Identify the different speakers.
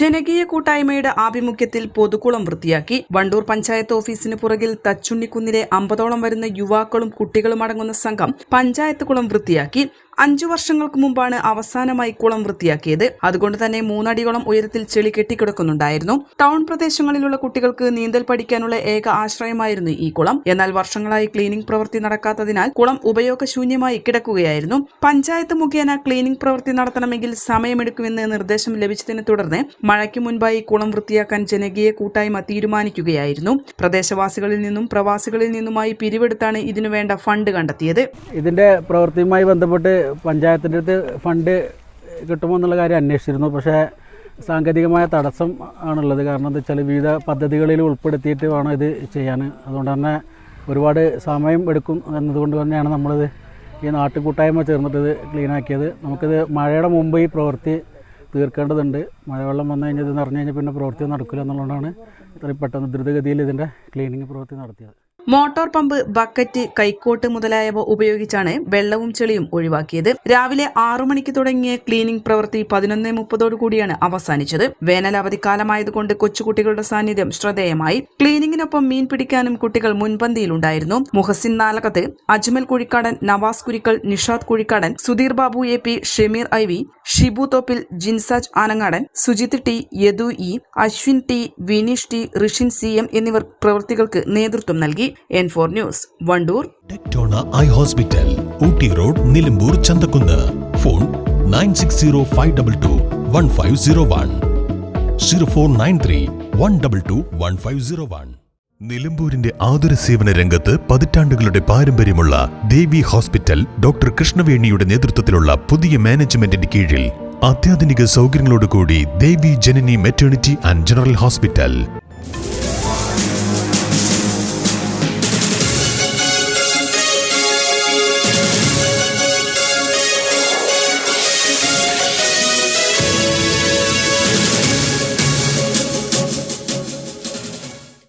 Speaker 1: ജനകീയ കൂട്ടായ്മയുടെ ആഭിമുഖ്യത്തിൽ പൊതുക്കുളം വൃത്തിയാക്കി. വണ്ടൂർ പഞ്ചായത്ത് ഓഫീസിന് പുറകിൽ തച്ചുണ്ണിക്കുന്നിലെ അമ്പതോളം വരുന്ന യുവാക്കളും കുട്ടികളും അടങ്ങുന്ന സംഘം പഞ്ചായത്ത് കുളം വൃത്തിയാക്കി. അഞ്ചു വർഷങ്ങൾക്ക് മുമ്പാണ് അവസാനമായി കുളം വൃത്തിയാക്കിയത്. അതുകൊണ്ട് തന്നെ മൂന്നടിയോളം ഉയരത്തിൽ ചെളി കെട്ടിക്കിടക്കുന്നുണ്ടായിരുന്നു. ടൗൺ പ്രദേശങ്ങളിലുള്ള കുട്ടികൾക്ക് നീന്തൽ പഠിക്കാനുള്ള ഏക ആശ്രയമായിരുന്നു ഈ കുളം. എന്നാൽ വർഷങ്ങളായി ക്ലീനിംഗ് പ്രവൃത്തി നടക്കാത്തതിനാൽ കുളം ഉപയോഗശൂന്യമായി കിടക്കുകയായിരുന്നു. പഞ്ചായത്ത് മുഖേന ക്ലീനിംഗ് പ്രവൃത്തി നടത്തണമെങ്കിൽ സമയമെടുക്കുമെന്ന് നിർദ്ദേശം ലഭിച്ചതിനെ തുടർന്ന് മഴയ്ക്ക് മുൻപായി കുളം വൃത്തിയാക്കാൻ ജനകീയ കൂട്ടായ്മ തീരുമാനിക്കുകയായിരുന്നു. പ്രദേശവാസികളിൽ നിന്നും പ്രവാസികളിൽ നിന്നുമായി പിരിവെടുത്താണ് ഇതിനു വേണ്ട ഫണ്ട് കണ്ടെത്തിയത്.
Speaker 2: ഇതിന്റെ പ്രവൃത്തിയുമായി ബന്ധപ്പെട്ട് പഞ്ചായത്തിന്റെ അടുത്ത് ഫണ്ട് കിട്ടുമോ എന്നുള്ള കാര്യം അന്വേഷിച്ചിരുന്നു. പക്ഷേ സാങ്കേതികമായ തടസ്സം ആണുള്ളത്. കാരണം എന്താ വെച്ചാൽ വിവിധ പദ്ധതികളിൽ ഉൾപ്പെടുത്തിയിട്ട് വേണം ഇത് ചെയ്യാൻ. അതുകൊണ്ട് തന്നെ ഒരുപാട് സമയം എടുക്കും എന്നതുകൊണ്ട് തന്നെയാണ് നമ്മളിത് ഈ നാട്ടുകൂട്ടായ്മ ചേർന്നിട്ട് ഇത് ക്ലീനാക്കിയത്. നമുക്കിത് മഴയുടെ മുമ്പ് ഈ പ്രവൃത്തി തീർക്കേണ്ടതുണ്ട്. മഴവെള്ളം വന്നു കഴിഞ്ഞാൽ ഇത് നിറഞ്ഞു കഴിഞ്ഞാൽ പിന്നെ പ്രവൃത്തി നടക്കില്ല എന്നുള്ളതുകൊണ്ടാണ് ഇത്രയും പെട്ടെന്ന് ദ്രുതഗതിയിൽ ഇതിന്റെ ക്ലീനിങ് പ്രവൃത്തി നടത്തിയത്.
Speaker 1: മോട്ടോർ പമ്പ് ബക്കറ്റ് കൈക്കോട്ട് മുതലായവ ഉപയോഗിച്ചാണ് വെള്ളവും ചെളിയും ഒഴിവാക്കിയത്. രാവിലെ ആറു മണിക്ക് തുടങ്ങിയ ക്ലീനിംഗ് പ്രവൃത്തി പതിനൊന്ന് മുപ്പതോടു കൂടിയാണ് അവസാനിച്ചത്. വേനൽ അവധിക്കാലമായതുകൊണ്ട് കൊച്ചുകുട്ടികളുടെ സാന്നിധ്യം ശ്രദ്ധേയമായി. ക്ലീനിങ്ങിനൊപ്പം മീൻ പിടിക്കാനും കുട്ടികൾ മുൻപന്തിയിലുണ്ടായിരുന്നു. Muhsin Nalakath Ajmal Kuzhikkadan Navas Kurikkal Nishad Kuzhikkadan Sudheer Babu A P Shameer I V Shibu Thoppil Jinsaj Anangadan Sujith T Yadu E Ashwin T Vineesh T Rishin C M എന്നിവർ പ്രവൃത്തികൾക്ക് നേതൃത്വം നൽകി. N four news Wandoor.
Speaker 3: Tectona eye hospital Ooty road Nilambur Chanthakkunnu. Phone nine six zero five double two one five zero one. Zero four nine three one double two one five zero one. നിലമ്പൂരിന്റെ ആതുര സേവന രംഗത്ത് പതിറ്റാണ്ടുകളുടെ പാരമ്പര്യമുള്ള ദേവി hospital doctor കൃഷ്ണവേണിയുടെ നേതൃത്വത്തിലുള്ള പുതിയ മാനേജ്മെന്റിന്റെ കീഴിൽ അത്യാധുനിക സൗകര്യങ്ങളോടുകൂടി Devi Janani maternity and general hospital